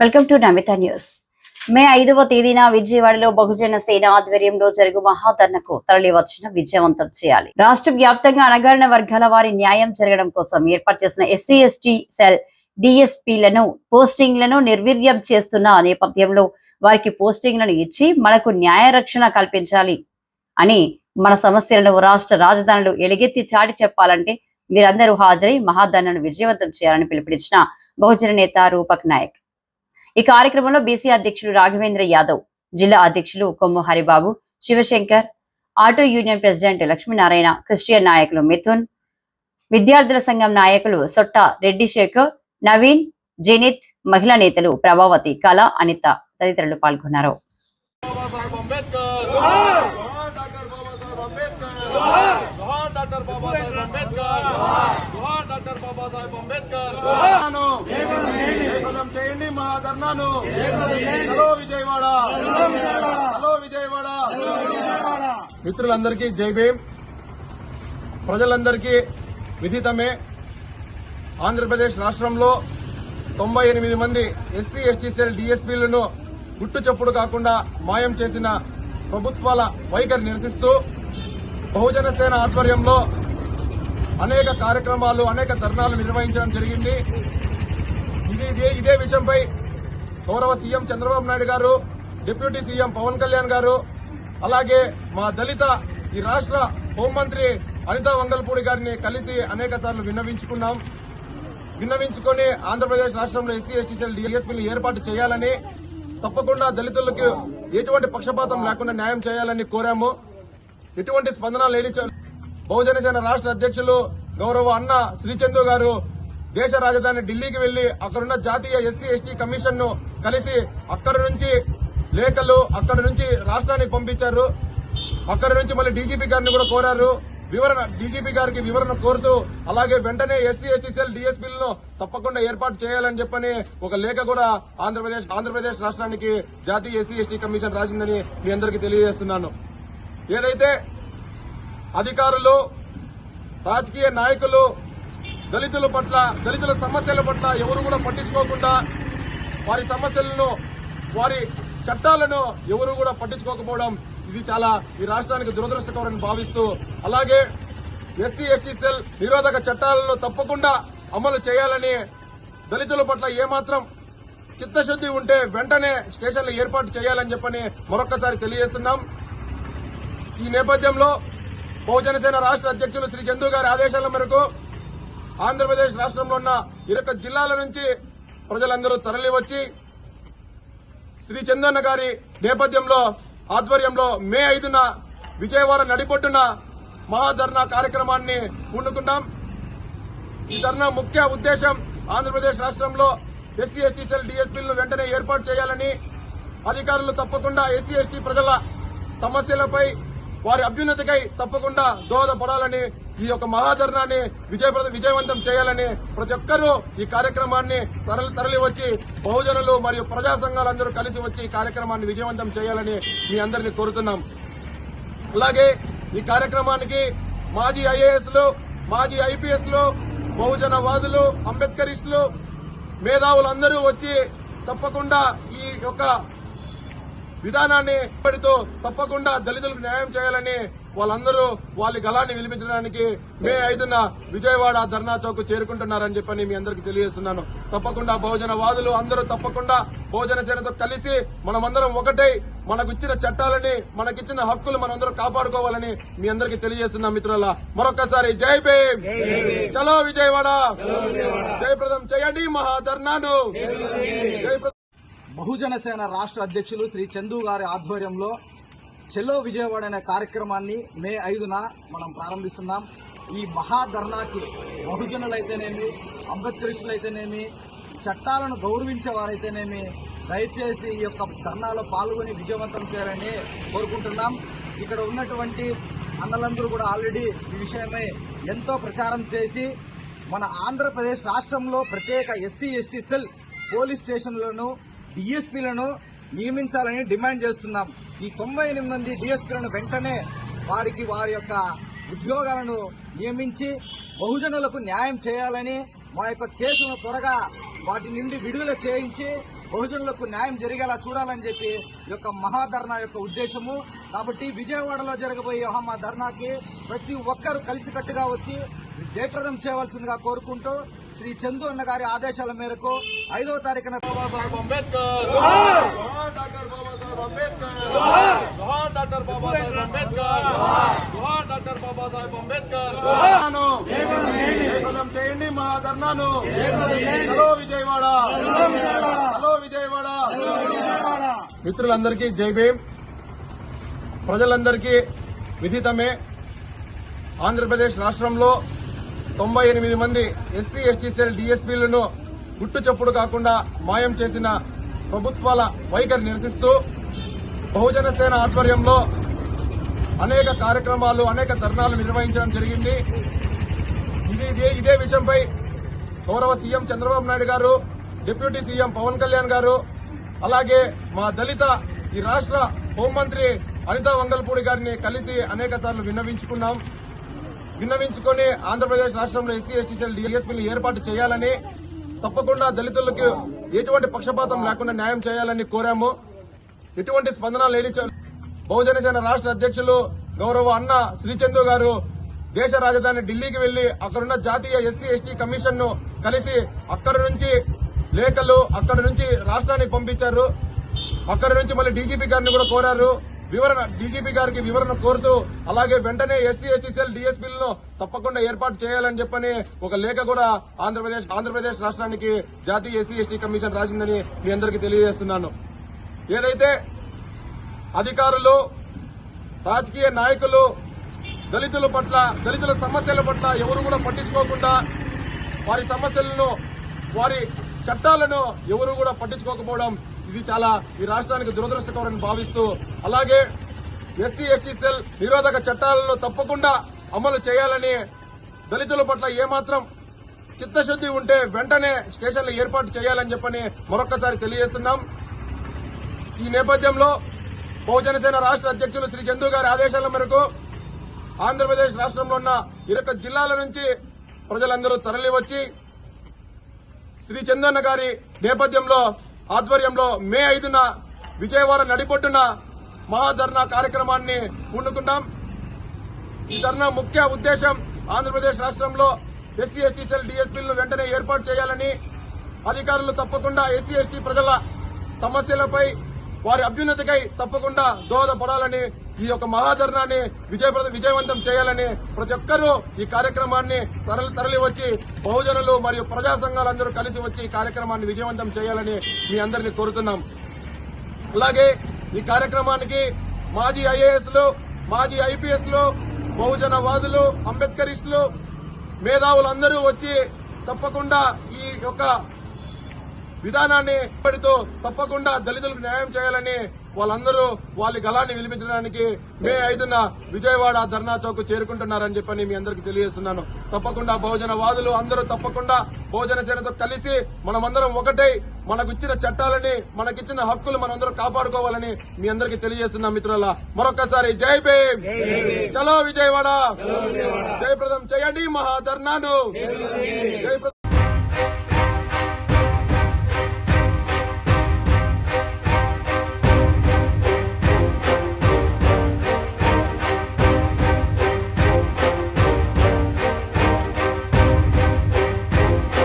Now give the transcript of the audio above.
Welcome to Namitha news May ఐదవ తేదీన విజయవాడలో బహుజన సేన ఆధ్వర్యంలో జరుగు మహాధర్నకు తరలి వచ్చిన విజయవంతం చేయాలి. రాష్ట్ర వ్యాప్తంగా అణగారిన వర్గాల వారి న్యాయం జరగడం కోసం ఏర్పాటు చేసిన ఎస్సీ ఎస్టీ సెల్ డిఎస్పీలను పోస్టింగ్లను నిర్వీర్యం చేస్తున్న నేపథ్యంలో వారికి పోస్టింగ్లను ఇచ్చి మనకు న్యాయ రక్షణ కల్పించాలి అని మన సమస్యలను రాష్ట్ర రాజధానులు ఎలుగెత్తి చాటి చెప్పాలంటే మీరందరూ హాజరై మహాధర్నను విజయవంతం చేయాలని పిలుపునిచ్చిన బహుజన నేత రూపక్ నాయక్. ఈ కార్యక్రమంలో బీసీ అధ్యక్షుడు రాఘవేంద్ర యాదవ్ జిల్లా అధ్యక్షులు Kommu Haribabu Shivashankar auto union president Lakshminarayana Christian నాయకులు మిథున్ విద్యార్థుల సంఘం నాయకులు సొట్ట రెడ్డి శేఖర్ నవీన్ జనిత్ మహిళా నేతలు ప్రభావతి కళ అనిత తదితరులు పాల్గొన్నారు. అంబేద్కర్ ధర్నాను హలో విజయవాడ. హలో విజయవాడ. మిత్రులందరికీ జై భీం ప్రజలందరికీ విదితమే. ఆంధ్రప్రదేశ్ రాష్ట్రంలో తొంభై ఎనిమిది మంది ఎస్సీ ఎస్టీసీఎల్ డీఎస్పీలను గుట్టు చప్పుడు కాకుండా మాయం చేసిన ప్రభుత్వాల వైఖరి నిరసిస్తూ బహుజన సేన ఆధ్వర్యంలో అనేక కార్యక్రమాలు అనేక ధర్నాలు నిర్వహించడం జరిగింది. ఇది ఇదే విషయంపై గౌరవ సీఎం చంద్రబాబు నాయుడు గారు డిప్యూటీ సీఎం పవన్ కళ్యాణ్ గారు అలాగే మా దళిత ఈ రాష్ట్ర హోంమంత్రి అనితా వంగల్పూడి గారిని కలిసి అనేక సార్లు విన్నవించుకున్నాం. విన్నవించుకొని ఆంధ్రప్రదేశ్ రాష్ట్రంలో ఎస్సీ ఎస్టీ డిఎస్పీలు ఏర్పాటు చేయాలని తప్పకుండా దళితులకు ఎటువంటి పక్షపాతం లేకుండా న్యాయం చేయాలని కోరాము. ఎటువంటి స్పందన లేని చో- బహుజన సేన రాష్ట్ర అధ్యక్షులు గౌరవ అన్న శ్రీచందు గారు దేశ రాజధాని ఢిల్లీకి వెళ్ళి అక్కడున్న జాతీయ ఎస్సీ ఎస్టీ కమిషన్ను కలిసి అక్కడి నుంచి లేఖలు అక్కడి నుంచి రాష్ట్రానికి పంపించారు. అక్కడి నుంచి మళ్ళీ డీజీపీ గారిని కూడా కోరారు. వివరణ డీజీపీ గారికి వివరణ కోరుతూ అలాగే వెంటనే ఎస్సీ ఎస్టీసీఎల్ డిఎస్పీలను తప్పకుండా ఏర్పాటు చేయాలని చెప్పని ఒక లేఖ కూడా ఆంధ్రప్రదేశ్ ఆంధ్రప్రదేశ్ రాష్ట్రానికి జాతీయ ఎస్సీ ఎస్టీ కమిషన్ రాసిందని మీ అందరికీ తెలియజేస్తున్నాను. ఏదైతే అధికారులు రాజకీయ నాయకులు దళితుల పట్ల దళితుల సమస్యల పట్ల ఎవరు కూడా పట్టించుకోకుండా వారి సమస్యలను వారి చట్టాలను ఎవరు కూడా పట్టించుకోకపోవడం ఇది చాలా ఈ రాష్ట్రానికి దురదృష్టకరని భావిస్తూ అలాగే ఎస్సీ ఎస్టీ సెల్ నిరోధక చట్టాలను తప్పకుండా అమలు చేయాలని దళితుల పట్ల ఏమాత్రం చిత్తశుద్ది ఉంటే వెంటనే స్టేషన్లు ఏర్పాటు చేయాలని చెప్పని మరొక్కసారి తెలియజేస్తున్నాం. ఈ నేపథ్యంలో బహుజనసేన రాష్ట్ర అధ్యక్షులు శ్రీ చందు గారి ఆదేశాల మేరకు ఆంధ్రప్రదేశ్ రాష్ట్రంలో ఉన్న ఇరొక జిల్లాల నుంచి ప్రజలందరూ తరలివచ్చి శ్రీ చందన్న గారి నేపథ్యంలో ఆధ్వర్యంలో మే ఐదున విజయవాడ నడిపొట్టున మహాధర్నా కార్యక్రమాన్ని పూనుకున్నాం ఈ ధర్నా ముఖ్య ఉద్దేశం ఆంధ్రప్రదేశ్ రాష్ట్రంలో ఎస్సీ ఎస్టీ సెల్ డిఎస్పీలను వెంటనే ఏర్పాటు చేయాలని అధికారులు తప్పకుండా ఎస్సీ ఎస్టీ ప్రజల సమస్యలపై వారి అభ్యున్నతికై తప్పకుండా దోహదపడాలని ఈ యొక్క మహాధర్నాన్ని విజయప్రద విజయవంతం చేయాలని ప్రతి ఒక్కరూ ఈ కార్యక్రమాన్ని తరలి తరలి వచ్చి బహుజనులు మరియు ప్రజా సంఘాలందరూ కలిసి వచ్చి ఈ కార్యక్రమాన్ని విజయవంతం చేయాలని మీ అందరినీ కోరుతున్నాం. అలాగే ఈ కార్యక్రమానికి మాజీ ఐఏఎస్లు మాజీ ఐపీఎస్లు బహుజనవాదులు అంబేద్కరిస్టులు మేధావులందరూ వచ్చి తప్పకుండా ఈ యొక్క విధానాన్ని పెడుతూ తప్పకుండా దళితులకు న్యాయం చేయాలని వాళ్ళందరూ వాళ్ళ గలాన్ని వినిపించడానికి మే ఐదున విజయవాడ ధర్నా చౌక్ చేరుకుంటున్నారని చెప్పని మీ అందరికీ తెలియజేస్తున్నాను. తప్పకుండా బహుజన వాదులు అందరూ తప్పకుండా బహుజన సేనతో కలిసి మనమందరం ఒకటై మనకు ఇచ్చిన చట్టాలని మనకిచ్చిన హక్కులు మనందరం కాపాడుకోవాలని మీ అందరికీ తెలియజేస్తున్నాం మిత్రుల మరొకసారి జై భీమ్! చలో విజయవాడ! జయప్రదం చేయండి మహాధర్నాను జయప్రదం బహుజన సేన రాష్ట్ర అధ్యక్షులు శ్రీ చందు గారి ఆధ్వర్యంలో చెలో విజయవాడ అనే కార్యక్రమాన్ని మే ఐదున మనం ప్రారంభిస్తున్నాం. ఈ మహాధర్నాకి బహుజనులైతేనేమి అంబేద్కరిస్టులైతేనేమి చట్టాలను గౌరవించే వారైతేనేమి దయచేసి ఈ యొక్క ధర్నాలో పాల్గొని విజయవంతం చేయాలని కోరుకుంటున్నాం. ఇక్కడ ఉన్నటువంటి అన్నలందరూ కూడా ఆల్రెడీ ఈ విషయమై ఎంతో ప్రచారం చేసి మన ఆంధ్రప్రదేశ్ రాష్ట్రంలో ప్రత్యేక ఎస్సీ ఎస్టీ సెల్ పోలీస్ స్టేషన్లను డిఎస్పీలను నియమించాలని డిమాండ్ చేస్తున్నాం. ఈ తొంభై ఎనిమిది మంది డిఎస్పీలను వెంటనే వారికి వారి యొక్క ఉద్యోగాలను నియమించి బహుజనులకు న్యాయం చేయాలని మా యొక్క కేసును త్వరగా వాటి నుండి విడుదల చేయించి బహుజనులకు న్యాయం జరిగేలా చూడాలని చెప్పి యొక్క మహాధర్నా యొక్క ఉద్దేశము. కాబట్టి విజయవాడలో జరగబోయే ఈ మహా ధర్నాకి ప్రతి ఒక్కరూ కలిసికట్టుగా వచ్చి జయప్రదం చేయవలసిందిగా కోరుకుంటూ శ్రీ చందు అన్న గారి ఆదేశాల మేరకు ఐదవ తారీఖున బాబాసాహెబ్ అంబేద్కర్ చేయండి మా ధర్నాను హలో విజయవాడ హలో విజయవాడ మిత్రులందరికీ జై భీమ్ ప్రజలందరికీ విదితమే ఆంధ్రప్రదేశ్ రాష్ట్రంలో తొంభై ఎనిమిది మంది ఎస్సీ ఎస్టీ సెల్ డీఎస్పీలను గుట్టు చప్పుడు కాకుండా మాయం చేసిన ప్రభుత్వాల వైఖరి నిరసిస్తూ బహుజన సేన ఆధ్వర్యంలో అనేక కార్యక్రమాలు అనేక ధర్నాలు నిర్వహించడం జరిగింది. ఇది ఇదే ఇదే విషయంపై గౌరవ సీఎం చంద్రబాబు నాయుడు గారు డిప్యూటీ సీఎం పవన్ కళ్యాణ్ గారు అలాగే మా దళిత ఈ రాష్ట్ర హోంమంత్రి అనితా వంగల్పూడి గారిని కలిసి అనేక సార్లు విన్నవించుకున్నాం. విన్నవించుకొని ఆంధ్రప్రదేశ్ రాష్ట్రంలో ఎస్సీ ఎస్టీ డిఎస్పీలు ఏర్పాటు చేయాలని తప్పకుండా దళితులకు ఎటువంటి పక్షపాతం లేకుండా న్యాయం చేయాలని కోరాము. ఎటువంటి స్పందన లేని చో- బహుజన సేన రాష్ట్ర అధ్యక్షులు గౌరవ అన్న శ్రీచందు గారు దేశ రాజధాని ఢిల్లీకి వెళ్ళి అక్కడున్న జాతీయ ఎస్సీ ఎస్టీ కమిషన్ను కలిసి అక్కడి నుంచి లేఖలు అక్కడి నుంచి రాష్ట్రానికి పంపించారు. అక్కడి నుంచి మళ్ళీ డీజీపీ గారిని కూడా కోరారు. వివరణ డీజీపీ గారికి వివరణ కోరుతూ అలాగే వెంటనే ఎస్సీ హెచ్ఎస్ఎల్ డిఎస్పీలను తప్పకుండా ఏర్పాటు చేయాలని చెప్పని ఒక లేఖ కూడా ఆంధ్రప్రదేశ్ ఆంధ్రప్రదేశ్ రాష్ట్రానికి జాతీయ ఎస్సీ ఎస్టీ కమిషన్ రాసిందని మీ అందరికీ తెలియజేస్తున్నాను. ఏదైతే అధికారులు రాజకీయ నాయకులు దళితుల పట్ల దళితుల సమస్యల పట్ల ఎవరు కూడా పట్టించుకోకుండా వారి సమస్యలను వారి చట్టాలను ఎవరు కూడా పట్టించుకోకపోవడం ఇది చాలా ఈ రాష్ట్రానికి దురదృష్టకరని భావిస్తూ అలాగే ఎస్సీ ఎస్టీ సెల్ నిరోధక చట్టాలను తప్పకుండా అమలు చేయాలని దళితుల పట్ల ఏమాత్రం చిత్తశుద్ది ఉంటే వెంటనే స్టేషన్లు ఏర్పాటు చేయాలని చెప్పని మరొక్కసారి తెలియజేస్తున్నాం. ఈ నేపథ్యంలో బహుజనసేన రాష్ట్ర అధ్యక్షులు శ్రీ చందు గారి ఆదేశాల మేరకు ఆంధ్రప్రదేశ్ రాష్ట్రంలో ఉన్న ఇరొక జిల్లాల నుంచి ప్రజలందరూ తరలివచ్చి శ్రీ చందన్న గారి నేపథ్యంలో ఆధ్వర్యంలో మే ఐదున విజయవాడ నడిబొడ్డున మహాధర్నా కార్యక్రమాన్ని పూనుకున్నాం ఈ ధర్నా ముఖ్య ఉద్దేశం ఆంధ్రప్రదేశ్ రాష్ట్రంలో ఎస్సీ ఎస్టీ సెల్ డిఎస్పీలను వెంటనే ఏర్పాటు చేయాలని అధికారులు తప్పకుండా ఎస్సీ ఎస్టీ ప్రజల సమస్యలపై వారి అభ్యున్నతికై తప్పకుండా దోహదపడాలని ఈ యొక్క మహాధర్నాన్ని విజయప్రద విజయవంతం చేయాలని ప్రతి ఒక్కరూ ఈ కార్యక్రమాన్ని తరలి తరలి వచ్చి బహుజనులు మరియు ప్రజా సంఘాలందరూ కలిసి వచ్చి ఈ కార్యక్రమాన్ని విజయవంతం చేయాలని మీ అందరినీ కోరుతున్నాం. అలాగే ఈ కార్యక్రమానికి మాజీ ఐఏఎస్లు మాజీ ఐపీఎస్లు బహుజనవాదులు అంబేద్కరిస్టులు మేధావులందరూ వచ్చి తప్పకుండా ఈ యొక్క విధానాన్ని ఇప్పటితో తప్పకుండా దళితులకు న్యాయం చేయాలని వాళ్ళందరూ వాళ్ళ గలాన్ని వినిపించడానికి మే ఐదున విజయవాడ ధర్నా చౌక్ చేరుకుంటున్నారని చెప్పని మీ అందరికీ తెలియజేస్తున్నాను. తప్పకుండా బహుజన వాదులు అందరూ తప్పకుండా బహుజన సేనతో కలిసి మనమందరం ఒకటై మనకు ఇచ్చిన చట్టాలని మనకిచ్చిన హక్కులు మనందరం కాపాడుకోవాలని మీ అందరికీ తెలియజేస్తున్నాం మిత్రుల మరొకసారి జై భీమ్! చలో విజయవాడ! జయప్రదం చేయండి మహాధర్నాను జయప్రదం